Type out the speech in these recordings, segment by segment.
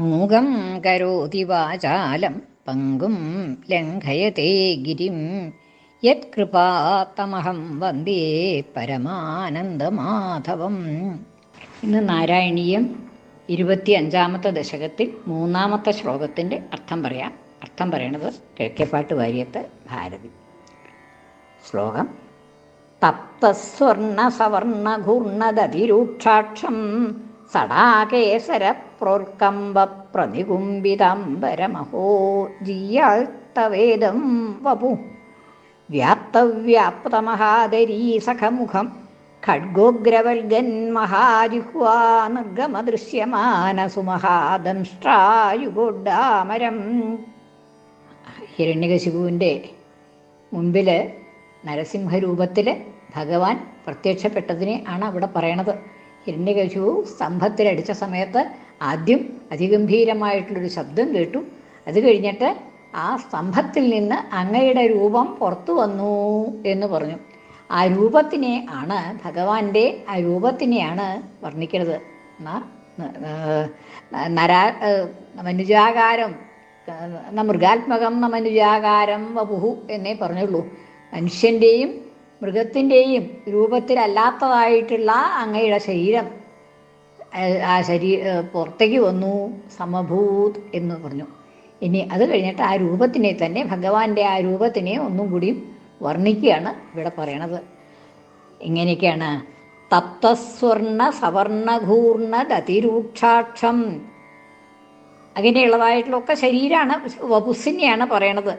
മൂകം കരോതി വാചാലം പങ്കും ലംഘയത്തെ ഗിരിം. യത്കൃപാത്തമഹം വന്ദേ പരമാനന്ദമാധവം. ഇന്ന് നാരായണീയം ഇരുപത്തി അഞ്ചാമത്തെ ദശകത്തിൽ മൂന്നാമത്തെ ശ്ലോകത്തിന്റെ അർത്ഥം പറയാം. അർത്ഥം പറയണത് കിഴക്കേപ്പാട്ട് വാര്യത്ത് ഭാരതി. ശ്ലോകം തപ്തസ്വർണ സവർണ ഘൂർണദതിരൂക്ഷാക്ഷം സടാകേസര പ്രോൽക്കമ്പ പ്രതികുംബിതാംബരമഹോ ജിയാൾത്തവേദം വപു വ്യാപ്തവ്യാപ്തമഹാദരീ സഖമുഖം ഖഡ്ഗോഗ്രവൽഗൻ മഹാജിഹ്വാനഗമദൃശ്യമാനസുമഹാദംഷ്ട്രായുഗോഡാമരം ഹിരണ്യകശിപുവിന്റെ മുൻപിൽ നരസിംഹരൂപത്തിൽ ഭഗവാൻ പ്രത്യക്ഷപ്പെട്ടതിനെ ആണ് അവിടെ പറയണത്. ഹിരണ്യകശിപു സ്തംഭത്തിലടിച്ച സമയത്ത് ആദ്യം അതിഗംഭീരമായിട്ടുള്ളൊരു ശബ്ദം കേട്ടു. അത് കഴിഞ്ഞിട്ട് ആ സ്തംഭത്തിൽ നിന്ന് അങ്ങയുടെ രൂപം പുറത്തു വന്നു എന്ന് പറഞ്ഞു. ആ രൂപത്തിനെ ആണ് ഭഗവാന്റെ ആ രൂപത്തിനെയാണ് വർണിക്കുന്നത് നരാ മനുജാകാരം മൃഗാത്മകം മനുജാകാരം വപുഹു എന്നേ പറഞ്ഞുള്ളൂ. മനുഷ്യന്റെയും മൃഗത്തിന്റെയും രൂപത്തിലല്ലാത്തതായിട്ടുള്ള അങ്ങയുടെ ശരീരം ആ ശരീ പുറത്തേക്ക് വന്നു സമഭൂത് എന്ന് പറഞ്ഞു. ഇനി അത് കഴിഞ്ഞിട്ട് ആ രൂപത്തിനെ തന്നെ ഭഗവാന്റെ ആ രൂപത്തിനെ ഒന്നും കൂടിയും വർണിക്കുകയാണ് ഇവിടെ പറയണത്. ഇങ്ങനെയൊക്കെയാണ്. തപ്തസ്വർണ സവർണഘൂർണ ദതിരൂക്ഷാക്ഷം അങ്ങനെയുള്ളതായിട്ടുള്ള ഒക്കെ ശരീരമാണ് വപുസിനെയാണ് പറയണത്.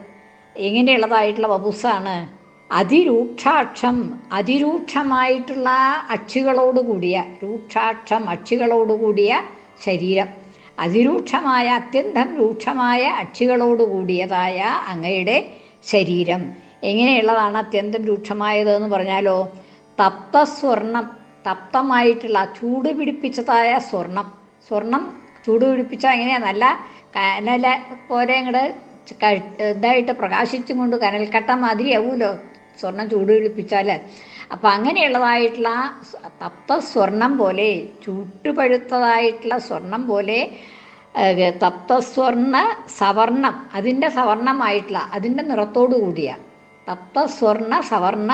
എങ്ങനെയുള്ളതായിട്ടുള്ള വപുസ്സാണ് അതിരൂക്ഷാക്ഷം അതിരൂക്ഷമായിട്ടുള്ള അക്ഷികളോടുകൂടിയ കൂടിയ രൂക്ഷാക്ഷം അക്ഷികളോടുകൂടിയ കൂടിയ ശരീരം. അതിരൂക്ഷമായ അത്യന്തം രൂക്ഷമായ അക്ഷികളോടുകൂടിയതായ കൂടിയതായ അങ്ങയുടെ ശരീരം. എങ്ങനെയുള്ളതാണ് അത്യന്തം രൂക്ഷമായത് എന്ന് പറഞ്ഞാലോ തപ്തസ്വർണം തപ്തമായിട്ടുള്ള ചൂട് പിടിപ്പിച്ചതായ സ്വർണം. സ്വർണം ചൂട് പിടിപ്പിച്ചാൽ എങ്ങനെയാ? നല്ല കനല പോലെ അങ്ങോട്ട് ഇതായിട്ട് പ്രകാശിച്ചും കൊണ്ട് കനൽക്കട്ട മാതിരിയാവുമല്ലോ സ്വർണം ചൂട് പിടിപ്പിച്ചാൽ അപ്പം അങ്ങനെയുള്ളതായിട്ടുള്ള തപ്ത സ്വർണം പോലെ ചൂട്ടുപഴുത്തതായിട്ടുള്ള സ്വർണം പോലെ തപ്തസ്വർണ സവർണം അതിന്റെ സവർണമായിട്ടുള്ള അതിന്റെ നിറത്തോടു കൂടിയ തപ്തസ്വർണ സവർണ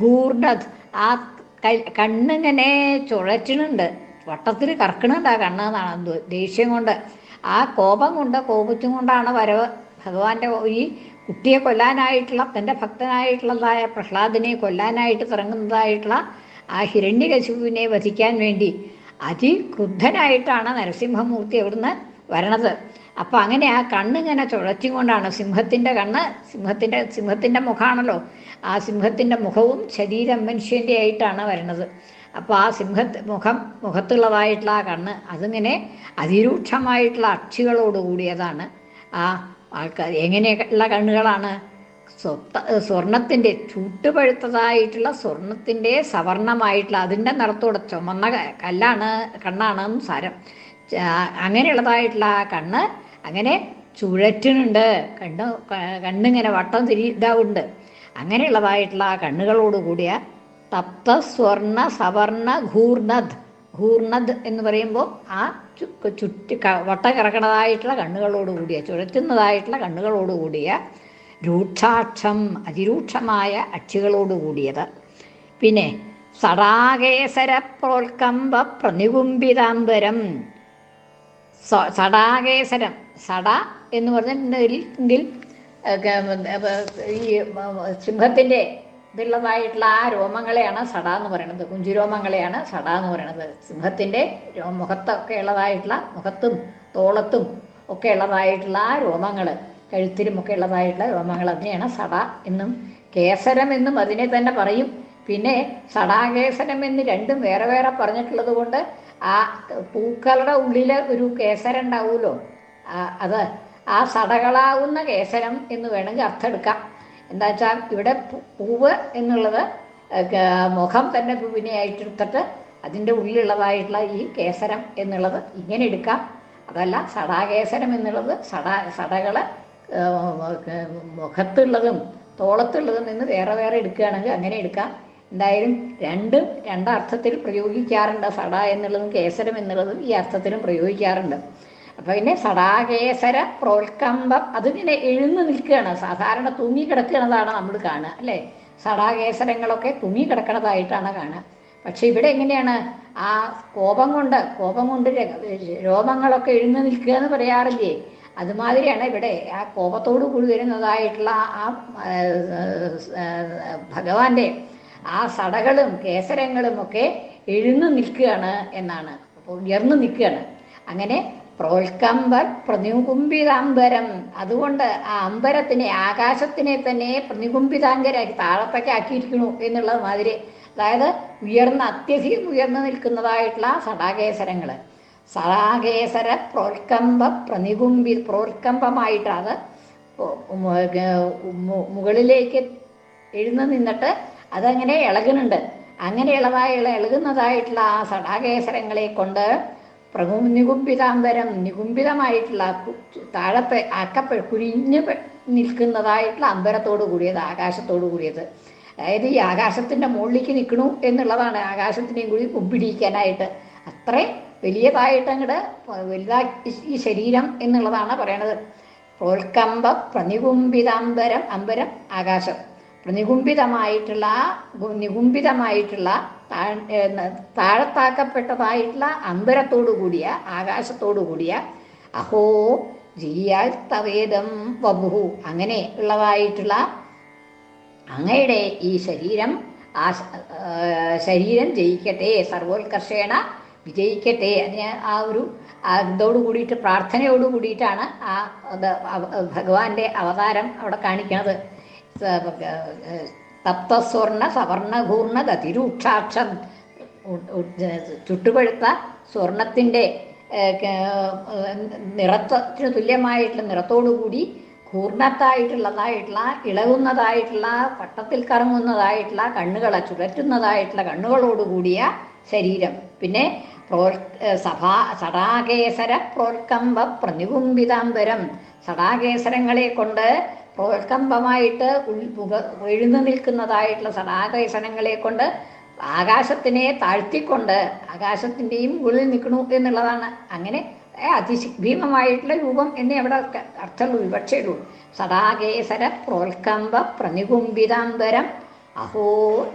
ഭൂർണത് ആ കണ്ണിങ്ങനെ ചുഴറ്റുന്നുണ്ട്. വട്ടത്തിൽ കറക്കണുണ്ട് ആ കണ്ണ് എന്നാണ് എന്തോ ദേഷ്യം കൊണ്ട്. ആ കോപം കൊണ്ട് കോപിച്ചും കൊണ്ടാണ് വരവ്. ഭഗവാന്റെ ഈ കുട്ടിയെ കൊല്ലാനായിട്ടുള്ള തന്റെ ഭക്തനായിട്ടുള്ളതായ പ്രഹ്ലാദിനെ കൊല്ലാനായിട്ട് തുടങ്ങുന്നതായിട്ടുള്ള ആ ഹിരണ്യകശുവിനെ വധിക്കാൻ വേണ്ടി അതിക്രുദ്ധനായിട്ടാണ് നരസിംഹമൂർത്തി അവിടുന്ന് വരണത്. അപ്പോൾ അങ്ങനെ ആ കണ്ണിങ്ങനെ ചുഴറ്റിക്കൊണ്ടാണ് സിംഹത്തിന്റെ കണ്ണ് സിംഹത്തിന്റെ സിംഹത്തിന്റെ മുഖമാണല്ലോ ആ സിംഹത്തിന്റെ മുഖവും ശരീരം മനുഷ്യന്റെ ആയിട്ടാണ് വരണത്. അപ്പോൾ ആ സിംഹ മുഖം മുഖത്തുള്ളതായിട്ടുള്ള ആ കണ്ണ് അതിങ്ങനെ അതിരൂക്ഷമായിട്ടുള്ള അക്ഷികളോട് കൂടിയതാണ് ആ ആൾക്കാർ എങ്ങനെയുള്ള കണ്ണുകളാണ്? സ്വർണത്തിന്റെ ചൂട്ടുപഴുത്തതായിട്ടുള്ള സ്വർണത്തിന്റെ സവർണമായിട്ടുള്ള അതിന്റെ നിറത്തോടെ ചുമന്ന കല്ലാണ് കണ്ണാണ് സാരം. അങ്ങനെയുള്ളതായിട്ടുള്ള കണ്ണ് അങ്ങനെ ചുഴറ്റിനുണ്ട് കണ്ണ് കണ്ണിങ്ങനെ വട്ടം തിരി ഇതാവുണ്ട് അങ്ങനെയുള്ളതായിട്ടുള്ള കണ്ണുകളോട് കൂടിയ തപ്ത സ്വർണ സവർണ ഘൂർണദ് ഘൂർണദ് എന്ന് പറയുമ്പോൾ ആ ചുറ്റി വട്ട കിറക്കണതായിട്ടുള്ള കണ്ണുകളോട് കൂടിയ ചുഴറ്റുന്നതായിട്ടുള്ള കണ്ണുകളോട് കൂടിയ രൂക്ഷാക്ഷം അതിരൂക്ഷമായ അക്ഷികളോട് കൂടിയത്. പിന്നെ സടാകേസര പ്രോൽക്കമ്പ പ്രതികുംബിതാംബരം സടാകേസരം സട എന്ന് പറഞ്ഞിട്ടുണ്ടെങ്കിൽ ഈ സിംഹത്തിന്റെ ഇതുള്ളതായിട്ടുള്ള ആ രോമങ്ങളെയാണ് സട എന്ന് പറയുന്നത് കുഞ്ചുരോമങ്ങളെയാണ് സട എന്ന് പറയുന്നത് സിംഹത്തിന്റെ മുഖത്തൊക്കെ ഉള്ളതായിട്ടുള്ള മുഖത്തും തോളത്തും ഒക്കെ ഉള്ളതായിട്ടുള്ള ആ രോമങ്ങൾ കഴുത്തിലും ഒക്കെ ഉള്ളതായിട്ടുള്ള രോമങ്ങൾ അതിനെയാണ് സട എന്നും കേസരം എന്നും അതിനെ തന്നെ പറയും. പിന്നെ സടാകേസരം എന്ന് രണ്ടും വേറെ വേറെ പറഞ്ഞിട്ടുള്ളത് കൊണ്ട് ആ പൂക്കളുടെ ഉള്ളിൽ ഒരു കേസരം ഉണ്ടാവുമല്ലോ. അത് ആ സടകളാവുന്ന കേസരം എന്ന് വേണമെങ്കിൽ അർത്ഥം എടുക്കാം എന്താ വെച്ചാൽ ഇവിടെ പൂവ് എന്നുള്ളത് മുഖം തന്നെ പൂവിനെയായിട്ട് എടുത്തിട്ട് അതിന്റെ ഉള്ളിലുള്ളതായിട്ടുള്ള ഈ കേസരം എന്നുള്ളത് ഇങ്ങനെ എടുക്കാം. അതല്ല സടാകേസരം എന്നുള്ളത് സട സടകൾ മുഖത്തുള്ളതും തോളത്തുള്ളതും നിന്ന് വേറെ വേറെ എടുക്കുകയാണെങ്കിൽ അങ്ങനെ എടുക്കാം. എന്തായാലും രണ്ടും രണ്ടർത്ഥത്തിൽ പ്രയോഗിക്കാറുണ്ട് സട എന്നുള്ളതും കേസരം എന്നുള്ളതും ഈ അർത്ഥത്തിലും പ്രയോഗിക്കാറുണ്ട്. അപ്പൊ പിന്നെ സടാകേസര പ്രോത്കമ്പം അതിങ്ങനെ എഴുന്നു നിൽക്കുകയാണ്. സാധാരണ തൂങ്ങി കിടക്കുന്നതാണ് നമ്മൾ കാണുക അല്ലേ? സടാകേസരങ്ങളൊക്കെ തൂങ്ങി കിടക്കുന്നതായിട്ടാണ് കാണുക. പക്ഷെ ഇവിടെ എങ്ങനെയാണ്? ആ കോപം കൊണ്ട് കോപം കൊണ്ട് രോമങ്ങളൊക്കെ എഴുന്നു നിൽക്കുക എന്ന് പറയാറില്ലേ? അതുമാതിരിയാണ് ഇവിടെ ആ കോപത്തോടു കൂടി വരുന്നതായിട്ടുള്ള ആ ഭഗവാന്റെ ആ സടകളും കേസരങ്ങളും ഒക്കെ എഴുന്നു നിൽക്കുകയാണ് എന്നാണ്. അപ്പോൾ ഉയർന്നു നിൽക്കുകയാണ്. അങ്ങനെ പ്രോത്കമ്പ പ്രതികുംഭിതാംബരം. അതുകൊണ്ട് ആ അമ്പരത്തിനെ ആകാശത്തിനെ തന്നെ പ്രതികുംഭിതാംഗരാക്കി താളപ്പൊക്കെ ആക്കിയിരിക്കുന്നു എന്നുള്ളത് മാതിരി. അതായത് ഉയർന്ന അത്യധികം ഉയർന്നു നിൽക്കുന്നതായിട്ടുള്ള സടാകേസരങ്ങൾ സടാകേസര പ്രോൽക്കമ്പ പ്രതികുംഭി പ്രോൽക്കമ്പമായിട്ടത് മുകളിലേക്ക് എഴുന്നു നിന്നിട്ട് അതങ്ങനെ ഇളകുന്നുണ്ട്. അങ്ങനെ ഇളവായി ഇളകുന്നതായിട്ടുള്ള ആ സടാകേസരങ്ങളെ കൊണ്ട് പ്രഭു നികുംഭിതാംബരം നികുംഭിതമായിട്ടുള്ള കു- താഴത്തെ അക്കപ്പെ കുഴിഞ്ഞ് നിൽക്കുന്നതായിട്ടുള്ള അമ്പരത്തോട് കൂടിയത് ആകാശത്തോട് കൂടിയത്. അതായത് ഈ ആകാശത്തിന്റെ മുകളിലേക്ക് നിൽക്കണു എന്നുള്ളതാണ് ആകാശത്തിനെയും കൂടി കുമ്പിടിക്കാനായിട്ട് അത്രയും വലിയതായിട്ട് അങ്ങോട്ട് വലുതാ ഈ ശരീരം എന്നുള്ളതാണ് പറയണത്. പ്രോൽക്കമ്പ പ്രനികുംബിതാംബരം അമ്പരം ആകാശം. പ്രനികുംബിതമായിട്ടുള്ള ഗു- താഴത്താക്കപ്പെട്ടതായിട്ടുള്ള അന്തരത്തോടു കൂടിയ ആകാശത്തോടു കൂടിയ അഹോ ജിയാൽ തവേദം വബുഹു അങ്ങനെ ഉള്ളതായിട്ടുള്ള അങ്ങയുടെ ഈ ശരീരം ആ ശരീരം ജയിക്കട്ടെ സർവോത്കർഷേണ വിജയിക്കട്ടെ. അതിന് ആ ഒരു ഇതോടു കൂടിയിട്ട് പ്രാർത്ഥനയോട് കൂടിയിട്ടാണ് ആ ഭഗവാന്റെ അവതാരം അവിടെ കാണിക്കുന്നത് തപ്തസ്വർണ സവർണകൂർണ ഉ- ചുട്ടുപഴുത്ത സ്വർണത്തിന്റെ നിറത്തിന് തുല്യമായിട്ടുള്ള നിറത്തോടുകൂടി കൂർണത്തായിട്ടുള്ളതായിട്ടുള്ള ഇളകുന്നതായിട്ടുള്ള പട്ടത്തിൽ കറങ്ങുന്നതായിട്ടുള്ള കണ്ണുകളെ ചുഴറ്റുന്നതായിട്ടുള്ള കണ്ണുകളോടുകൂടിയ ശരീരം. പിന്നെ പ്രോ സഭാ സടാകേസര പ്രോത്കമ്പ പ്രതികുംഭിതാംബരം സടാകേസരങ്ങളെ കൊണ്ട് പ്രോത്കമ്പമായിട്ട് മുഖ- എഴുന്നു നിൽക്കുന്നതായിട്ടുള്ള സടാകേസരങ്ങളെ കൊണ്ട് ആകാശത്തിനെ താഴ്ത്തിക്കൊണ്ട് ആകാശത്തിന്റെയും ഉള്ളിൽ നിൽക്കണു എന്നുള്ളതാണ്. അങ്ങനെ അതിശി ഭീമമായിട്ടുള്ള രൂപം എന്നേ അവിടെ അർത്ഥമുള്ള വിവക്ഷയുള്ളൂ സടാകേസര പ്രോത്കമ്പ പ്രതികുംഭിതാംബരം അഹോ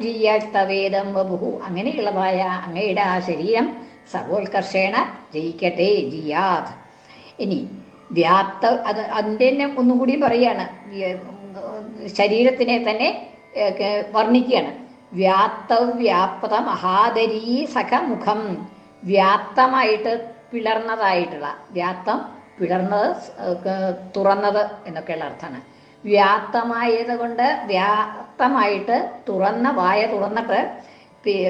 ജിയത്തവേദം ബഹു അങ്ങനെയുള്ളതായ അങ്ങയുടെ ആ ശരീരം സർവോത്കർഷേണ ജയിക്കട്ടെ ജിയാദ് ഇനി വ്യാപ്ത അത് അതിന്റെ തന്നെ ഒന്നും കൂടി പറയാണ്. ശരീരത്തിനെ തന്നെ വർണിക്കുകയാണ്. വ്യാപ്ത വ്യാപ്ത മഹാദരീ സഖമുഖം വ്യാപ്തമായിട്ട് പിളർന്നതായിട്ടുള്ള വ്യാപ്തം പിളർന്നത് തുറന്നത് എന്നൊക്കെയുള്ള അർത്ഥമാണ്. വ്യാപ്തമായത് കൊണ്ട് വ്യാപ്തമായിട്ട് തുറന്ന വായ തുറന്നിട്ട്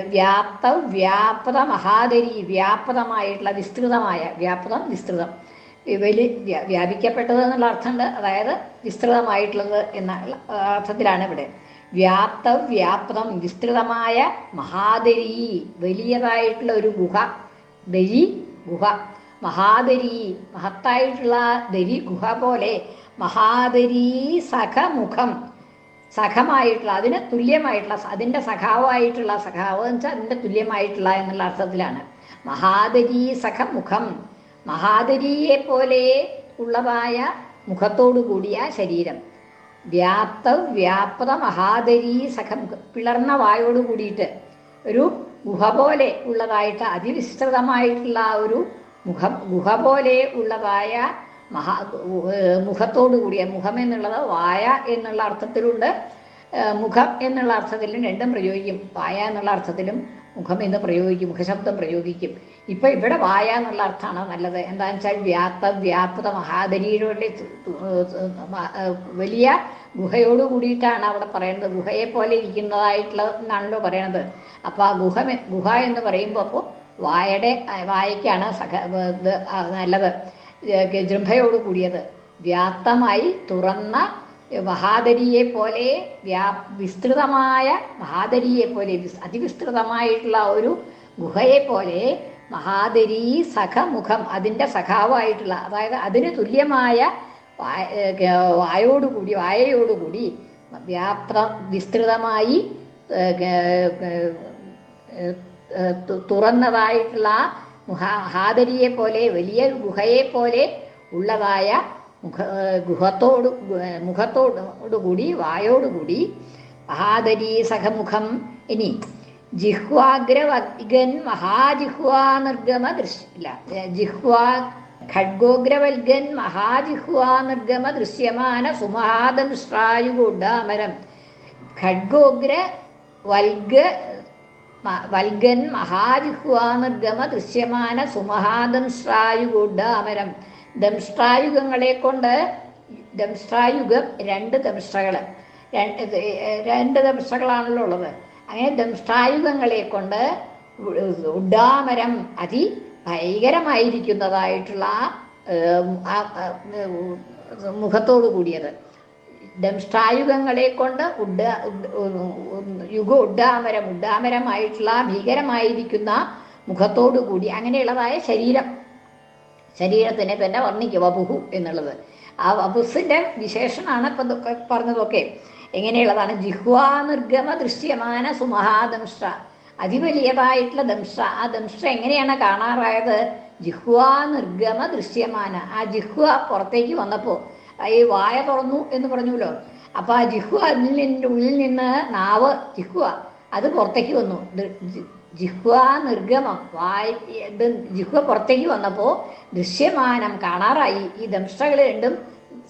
വ്യാപ്ത വ്യാപത മഹാദരി വ്യാപതമായിട്ടുള്ള വിസ്തൃതമായ വ്യാപതം വിസ്തൃതം. വ്യ- വ്യാപിക്കപ്പെട്ടത് എന്നുള്ള അർത്ഥമുണ്ട്. അതായത് വിസ്തൃതമായിട്ടുള്ളത് എന്ന അർത്ഥത്തിലാണ് ഇവിടെ. വ്യാപ്ത വ്യാപ്തം വിസ്തൃതമായ മഹാദരി വലിയതായിട്ടുള്ള ഒരു ഗുഹ ദരി ഗുഹ. മഹാദരി മഹത്തായിട്ടുള്ള ദരി ഗുഹ പോലെ മഹാദരി സഖമുഖം. സഖമായിട്ടുള്ള അതിന് തുല്യമായിട്ടുള്ള അതിന്റെ സഖാവായിട്ടുള്ള സഖാവ് എന്ന് വെച്ചാൽ അതിന്റെ തുല്യമായിട്ടുള്ള എന്നുള്ള അർത്ഥത്തിലാണ്. മഹാദരി സഖമുഖം. മഹാദരിയെ പോലെ ഉള്ളതായ മുഖത്തോടു കൂടിയ ശരീരം. വ്യാപ്ത വ്യാപ്ത മഹാദരി സഖം പിളർന്ന വായോട് കൂടിയിട്ട് ഒരു ഗുഹ പോലെ ഉള്ളതായിട്ട് അതിവിസ്തൃതമായിട്ടുള്ള ഒരു മുഖ ഗുഹ പോലെ ഉള്ളതായ മഹാ മുഖത്തോടു കൂടിയ മുഖം എന്നുള്ളത് വായ എന്നുള്ള അർത്ഥത്തിലുണ്ട്. മുഖം എന്നുള്ള അർത്ഥത്തിലും രണ്ടും പ്രയോഗിക്കും. വായ എന്നുള്ള അർത്ഥത്തിലും മുഖം എന്ന് പ്രയോഗിക്കും. മുഖശബ്ദം പ്രയോഗിക്കും. ഇപ്പൊ ഇവിടെ വായ എന്നുള്ള അർത്ഥമാണ് നല്ലത്. എന്താണെന്ന് വെച്ചാൽ വ്യാപ്ത വ്യാപ്ത മഹാദരിയുടെ വലിയ ഗുഹയോട് കൂടിയിട്ടാണ് അവിടെ പറയുന്നത്. ഗുഹയെ പോലെ ഇരിക്കുന്നതായിട്ടുള്ള എന്നാണല്ലോ പറയണത്. അപ്പൊ ആ ഗുഹ ഗുഹ എന്ന് പറയുമ്പോൾ അപ്പോൾ വായയുടെ വായയ്ക്കാണ് സഹ നല്ലത്. ജൃംഭയോട് കൂടിയത്. വ്യാപ്തമായി തുറന്ന മഹാദരിയെ പോലെ വ്യാ വിസ്തൃതമായ മഹാദരിയെ പോലെ അതിവിസ്തൃതമായിട്ടുള്ള ഒരു ഗുഹയെ പോലെ മഹാദരി സഖമുഖം അതിന്റെ സഖാവായിട്ടുള്ള അതായത് അതിന് തുല്യമായ വായോടുകൂടി വായയോടുകൂടി വ്യാപ്ത വിസ്തൃതമായി തുറന്നതായിട്ടുള്ള മുഹാ മഹാദരിയെ പോലെ വലിയ ഗുഹയെ പോലെ ഉള്ളതായ മുഖ ഗുഹത്തോട് മുഖത്തോടുകൂടി വായോടുകൂടി മഹാദരി സഖമുഖം. ഇനി ജിഹ്വാഗ്രവൽഗൻ മഹാജിഹ്വാ നിർഗമ ദൃശ്യ ജിഹ്വാ ഖഡ്ഗോഗ്രവൽഗൻ മഹാജിഹ്വാ നിർഗമ ദൃശ്യമാന സുമഹാദം ശ്രായുഗുഡാമരം ഖഡ്ഗോഗ്ര വൽഗ വൽഗൻ മഹാജിഹ്വാ നിർഗമ ദൃശ്യമാന സുമഹാദം ശ്രായുഗുഡാമരം ദംഷ്ട്രായുഗങ്ങളെ കൊണ്ട് ദംഷ്ട്രായുഗം രണ്ട് ദംഷ്ട്രകൾ രണ്ട് ദംഷ്ട്രകളാണല്ലോ ഉള്ളത്. അങ്ങനെ ദംഷ്ടായുധങ്ങളെ കൊണ്ട് ഉഡാമരം അതി ഭയങ്കരമായിരിക്കുന്നതായിട്ടുള്ള മുഖത്തോട് കൂടിയത്. ദംഷ്ടായുഗങ്ങളെ കൊണ്ട് ഉഡ യുഗ ഉഡാമരം ഉഡാമരമായിട്ടുള്ള ഭീകരമായിരിക്കുന്ന മുഖത്തോടു കൂടി അങ്ങനെയുള്ളതായ ശരീരം. ശരീരത്തിനെ തന്നെ വർണിക്കുക വപുഹു എന്നുള്ളത്. ആ വപുസിന്റെ വിശേഷണമാണ് ഇപ്പം പറഞ്ഞതൊക്കെ. എങ്ങനെയുള്ളതാണ്? ജിഹ്വാ നിർഗമ ദൃശ്യമാന സുമഹാദംഷ അതിവലിയതായിട്ടുള്ള ദംഷ ആ ദംഷ എങ്ങനെയാണ് കാണാറായത്? ജിഹ്വാ നിർഗമ ദൃശ്യമാന. ആ ജിഹ്വ പുറത്തേക്ക് വന്നപ്പോൾ ഈ വായ തുറന്നു എന്ന് പറഞ്ഞുല്ലോ അപ്പോൾ ആ ജിഹ്വ അതിൽ ഉള്ളിൽ നിന്ന് നാവ് ജിഹ്വ അത് പുറത്തേക്ക് വന്നു. ജിഹ്വ നിർഗമം വായ് ഇത് ജിഹ്വ പുറത്തേക്ക് വന്നപ്പോൾ ദൃശ്യമാനം കാണാറായി. ഈ ദംഷ്ടകൾ രണ്ടും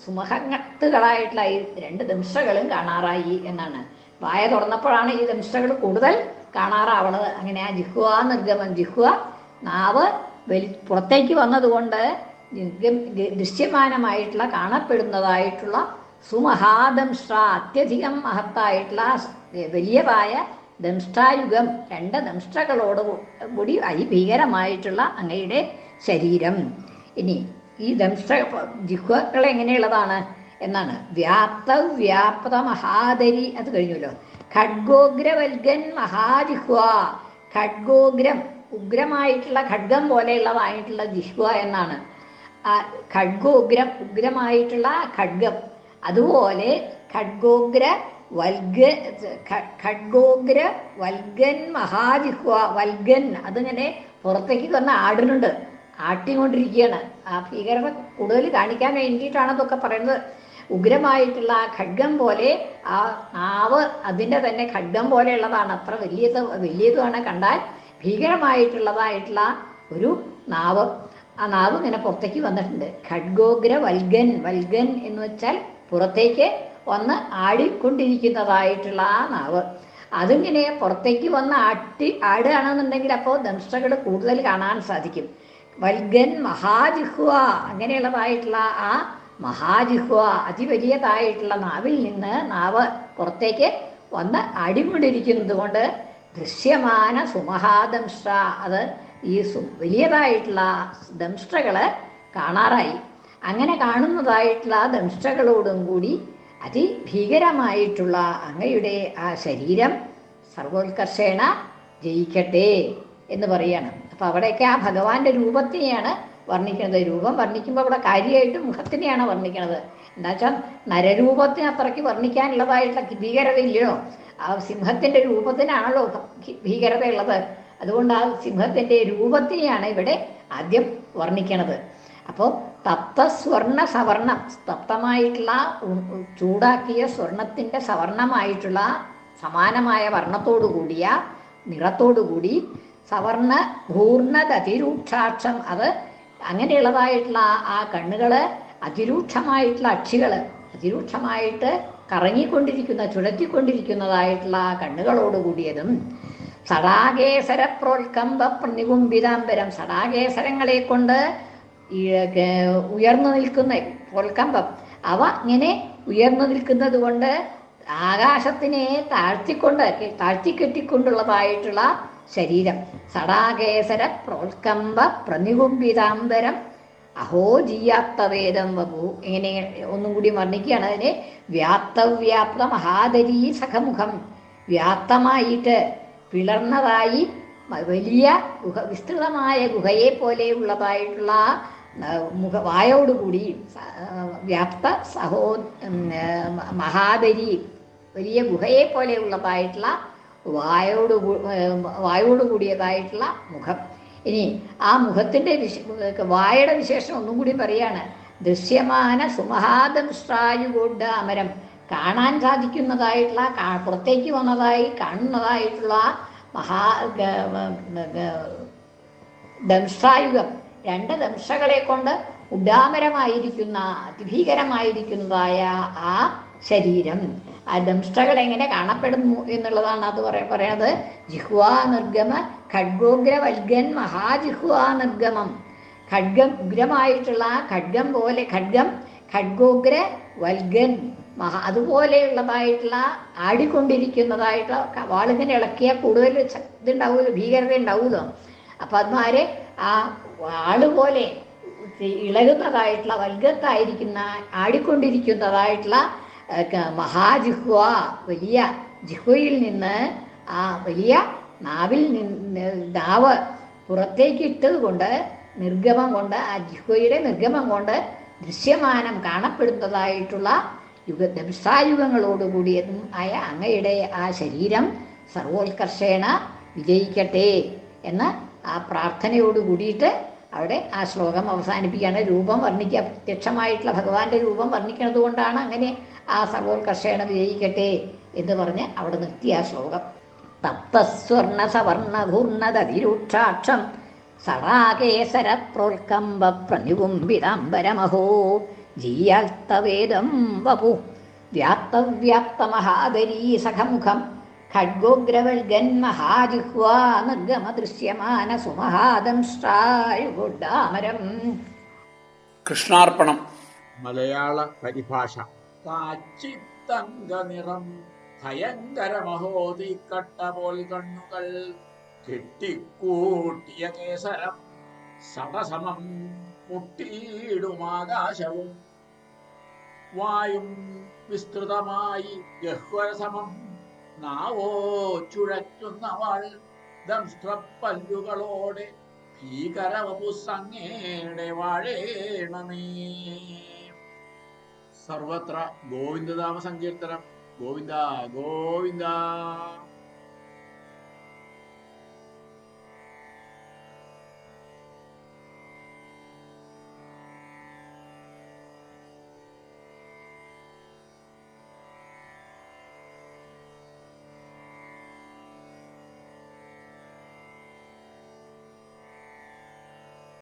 സുമഹത്തുകളായിട്ടുള്ള ഈ രണ്ട് ദംഷ്ടകളും കാണാറായി എന്നാണ്. വായ തുറന്നപ്പോഴാണ് ഈ ദംഷ്ടകൾ കൂടുതൽ കാണാറാവണത്. അങ്ങനെ ആ ജിഹ്വ നിർഗമം ജിഹ്വ നാവ് വലി പുറത്തേക്ക് വന്നതുകൊണ്ട് ദൃശ്യമാനമായിട്ടുള്ള കാണപ്പെടുന്നതായിട്ടുള്ള സുമഹാദംഷ്ട അത്യധികം മഹത്തായിട്ടുള്ള വലിയതായ ദംഷ്ടായുഗം രണ്ട് ദംഷ്ടകളോട് കൂടി അതിഭീകരമായിട്ടുള്ള അങ്ങയുടെ ശരീരം. ഇനി ഈ ദംഷ്ട ജിഹ്വകൾ എങ്ങനെയുള്ളതാണ് എന്നാണ്. വ്യാപ്ത വ്യാപ്ത മഹാദരി അത് കഴിഞ്ഞല്ലോ ഖഡ്ഗോഗ്രവൽഗൻ മഹാജിഹ്വ. ഖഡ്ഗോഗ്രം ഉഗ്രമായിട്ടുള്ള ഖഡ്ഗം പോലെയുള്ളതായിട്ടുള്ള ജിഹ്വ എന്നാണ്. ഖഡ്ഗോഗ്രം ഉഗ്രമായിട്ടുള്ള ഖഡ്ഗം. അതുപോലെ ഖഡ്ഗോഗ്ര വൽഗ ഖഡ്ഗോഗ്ര വൽഗൻ മഹാജിഹ്വ വൽഗൻ അതിങ്ങനെ പുറത്തേക്ക് തന്നെ ആടുന്നുണ്ട് ആട്ടിക്കൊണ്ടിരിക്കുകയാണ്. ആ ഭീകരത കൂടുതൽ കാണിക്കാൻ വേണ്ടിയിട്ടാണ് അതൊക്കെ പറയുന്നത്. ഉഗ്രമായിട്ടുള്ള ആ ഖഡ്ഗം പോലെ ആ നാവ് അതിന്റെ തന്നെ ഖഡ്ഗം പോലെയുള്ളതാണ്. അത്ര വലിയത് വലിയതുമാണ് കണ്ടാൽ ഭീകരമായിട്ടുള്ളതായിട്ടുള്ള ഒരു നാവ്. ആ നാവ് ഇങ്ങനെ പുറത്തേക്ക് വന്നിട്ടുണ്ട്. ഖഡ്ഗോഗ്ര വൽഗൻ വൽഗൻ എന്ന് വെച്ചാൽ പുറത്തേക്ക് വന്ന് ആടിക്കൊണ്ടിരിക്കുന്നതായിട്ടുള്ള ആ നാവ്. അതിങ്ങനെ പുറത്തേക്ക് വന്ന് ആട്ടി ആടുകയാണെന്നുണ്ടെങ്കിൽ അപ്പോൾ ദംഷ്ടകൾ കൂടുതൽ കാണാൻ സാധിക്കും. വൽഗൻ മഹാജിഹ്വ അങ്ങനെയുള്ളതായിട്ടുള്ള ആ മഹാജിഹ്വ അതിവലിയതായിട്ടുള്ള നാവിൽ നിന്ന് നാവ് പുറത്തേക്ക് വന്ന് അടിമുടിരിക്കുന്നത് കൊണ്ട് ദൃശ്യമാന സുമഹാദംഷ്ട അത് ഈ വലിയതായിട്ടുള്ള ദംഷ്ടകൾ കാണാറായി. അങ്ങനെ കാണുന്നതായിട്ടുള്ള ആ ദംഷ്ടകളോടും കൂടി അതിഭീകരമായിട്ടുള്ള അങ്ങയുടെ ആ ശരീരം സർവോത്കർഷേണ ജയിക്കട്ടെ എന്ന് പറയണം. അപ്പം അവിടെയൊക്കെ ആ ഭഗവാന്റെ രൂപത്തിനെയാണ് വർണിക്കുന്നത്. രൂപം വർണിക്കുമ്പോൾ അവിടെ കാര്യമായിട്ട് മുഖത്തിനെയാണ് വർണിക്കുന്നത് എന്താ വെച്ചാൽ നരരൂപത്തിന് അത്രയ്ക്ക് വർണിക്കാനുള്ളതായിട്ടുള്ള ഭീകരത ഇല്ലയോ ആ സിംഹത്തിന്റെ രൂപത്തിനാണല്ലോ ഭീകരതയുള്ളത്. അതുകൊണ്ട് ആ സിംഹത്തിന്റെ രൂപത്തിനെയാണ് ഇവിടെ ആദ്യം വർണിക്കണത്. അപ്പോൾ തപ്ത സ്വർണ സവർണം തപ്തമായിട്ടുള്ള ചൂടാക്കിയ സ്വർണത്തിന്റെ സവർണമായിട്ടുള്ള സമാനമായ വർണത്തോടു കൂടിയ നിറത്തോടു കൂടി സവർണ ഭൂർണതതിരൂക്ഷാക്ഷം അത് അങ്ങനെയുള്ളതായിട്ടുള്ള ആ കണ്ണുകൾ അതിരൂക്ഷമായിട്ടുള്ള അക്ഷികൾ അതിരൂക്ഷമായിട്ട് കറങ്ങിക്കൊണ്ടിരിക്കുന്ന ചുഴറ്റിക്കൊണ്ടിരിക്കുന്നതായിട്ടുള്ള ആ കണ്ണുകളോട് കൂടിയതും സടാകേസര പ്രോത്കമ്പ പ്രതികുംബിതാംബരം സടാകേസരങ്ങളെ കൊണ്ട് ഉയർന്നു നിൽക്കുന്ന പൊൽക്കമ്പം അവ ഇങ്ങനെ ഉയർന്നു നിൽക്കുന്നത് കൊണ്ട് ആകാശത്തിനെ താഴ്ത്തിക്കൊണ്ട് താഴ്ത്തിക്കെട്ടിക്കൊണ്ടുള്ളതായിട്ടുള്ള ശരീരം. സടാകേസര പ്രോത്കമ്പ പ്രനികുംബിതാംബരം അഹോ ജീയാത്തവേദം വപു. ഇങ്ങനെ ഒന്നും കൂടി വർണിക്കുകയാണ് അതിനെ. വ്യാപ്തവ്യാപ്ത മഹാദരീ സഖമുഖം. വ്യാപ്തമായിട്ട് പിളർന്നതായി വലിയ ഗുഹ വിസ്തൃതമായ ഗുഹയെ പോലെയുള്ളതായിട്ടുള്ള മുഖ വായോടുകൂടി വ്യാപ്ത സഹോ ഉം, മഹാദരി വലിയ ഗുഹയെ പോലെയുള്ളതായിട്ടുള്ള വായോട് വായോടുകൂടിയതായിട്ടുള്ള മുഖം. ഇനി ആ മുഖത്തിന്റെ വിശ വായയുടെ വിശേഷം ഒന്നും കൂടി പറയാണ്. ദൃശ്യമാന സുമഹാദംശ്രായുകൊണ്ട് അമരം കാണാൻ സാധിക്കുന്നതായിട്ടുള്ള പുറത്തേക്ക് വന്നതായി കാണുന്നതായിട്ടുള്ള മഹാ ഗ- ഗ- ഗ- ദംഷ്ട്രായുഗം രണ്ട് ദംശകളെ കൊണ്ട് ഉഡാമരമായിരിക്കുന്ന അതിഭീകരമായിരിക്കുന്നതായ ആ ശരീരം. ആ ദംഷ്ടകൾ എങ്ങനെ കാണപ്പെടുന്നു എന്നുള്ളതാണ് അത് പറയാ പറയണത്. ജിഹ്വാ നിർഗമ ഖഡ്ഗോഗ്രവൽഗൻ മഹാജിഹ്വാ നിർഗമം. ഖഡ്ഗം ഉഗ്രമായിട്ടുള്ള ഖഡ്ഗം പോലെ ഖഡ്ഗം ഖഡ്ഗോഗ്ര വൽഗൻ മഹാ അതുപോലെയുള്ളതായിട്ടുള്ള ആടിക്കൊണ്ടിരിക്കുന്നതായിട്ടുള്ള വാളിങ്ങനെ ഇളക്കിയാൽ കൂടുതൽ ഇതുണ്ടാവുമല്ലോ ഭീകരത ഉണ്ടാവുമല്ലോ അപ്പം അതുമാരെ ആ ആൾ പോലെ ഇളകുന്നതായിട്ടുള്ള വൽഗത്തായിരിക്കുന്ന ആടിക്കൊണ്ടിരിക്കുന്നതായിട്ടുള്ള മഹാജിഹ്വ വലിയ ജിഹ്വയിൽ നിന്ന് ആ വലിയ നാവിൽ നിന്ന് നാവ് പുറത്തേക്ക് ഇട്ടത് കൊണ്ട് നിർഗമം കൊണ്ട് ആ ജിഹ്വയുടെ നിർഗമം കൊണ്ട് ദൃശ്യമാനം കാണപ്പെടുന്നതായിട്ടുള്ള യുഗ ദംസായുഗങ്ങളോടുകൂടിയതും ആയ അങ്ങയുടെ ആ ശരീരം സർവോത്കർഷേണ വിജയിക്കട്ടെ എന്ന് ആ പ്രാർത്ഥനയോട് കൂടിയിട്ട് അവിടെ ആ ശ്ലോകം അവസാനിപ്പിക്കുകയാണ്. രൂപം വർണിക്കുക പ്രത്യക്ഷമായിട്ടുള്ള ഭഗവാന്റെ രൂപം വർണിക്കുന്നത് കൊണ്ടാണ് അങ്ങനെ ആ സർവോത്കർഷേണ വിജയിക്കട്ടെ എന്ന് പറഞ്ഞ് അവിടെ നിർത്തിയ ആ ശ്ലോകം. തപ്തസ്വർണ സവർണ ഘൂർണതതിരൂക്ഷാക്ഷം സടാകേസര പ്രോൽക്കമ്പ പ്രനികുംബിതാംബരമഹോ ജീയാൽത്തവേദം വപു വ്യാപ്തവ്യാപ്തമഹാദരീ സഖമുഖം ഖഡ്ഗോഗ്രവൽഗൻ മഹാജിഹ്വാ നിർഗമദൃശ്യമാന സുമഹാദംഷ്ടായുഗുഡാമരം കൃഷ്ണാർപ്പണം. മലയാള പരിഭാഷ. കാച്ചിത്തങ്ക നിറം ഭയങ്കര കട്ട പോൽ കണ്ണുകൾ കെട്ടിക്കൂട്ടിയ കേസരം സടസമം മുട്ടിയിടുമാകാശവും. വായും വിസ്തൃതമായി ഗഹ്വരസമം നാവോ ചുഴറ്റുന്നവൾ ദംഷ്ട്രപ്പല്ലുകളോടെ ഭീകരവപുസങ്ങേടെ വാഴേണമേ സർവത്ര ഗോവിന്ദനാമ സങ്കീർത്തനം ഗോവിന്ദ ഗോവിന്ദ.